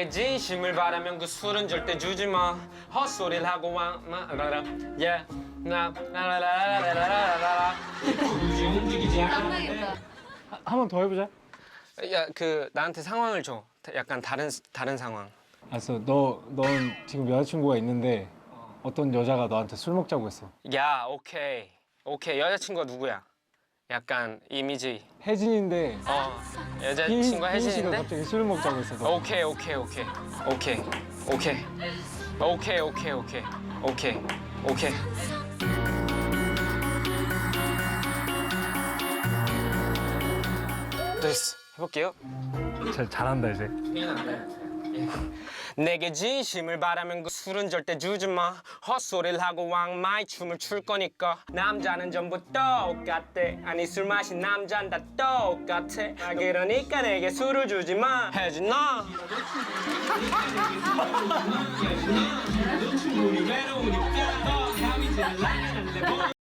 내게 진심을 바라면 그 술은 절대 주지 마. 헛소리를 하고 와마 라라. 예나 라라라라라라라 깜짝이야. 한번 더 해보자. 야그 나한테 상황을 줘. 약간 다른 다른 상황. 알았어. 너, 넌 지금 여자친구가 있는데 어떤 여자가 너한테 술 먹자고 했어. 야 오케이. 오케이. 여자친구가 누구야 약간 이미지. 혜진인데 어 희- 여자친구가 혜진 혜진인데? 갑자기 술 먹자고 했어. 너. 오케이 오케이 오케이. 오케이 오케이. 오케이 오케이 오케이. 오케이 오케이. 됐어. 해볼게요. 잘 잘한다 이제. 내게 진심을 바라면 그 술은 절대 주지 마. 헛소리를 하고 왕마이 춤을 출 거니까. 남자는 전부 똑같대. 아니 술 마신 남자는 다 똑같아 아 그러니까 내게 술을 주지 마. 해지 너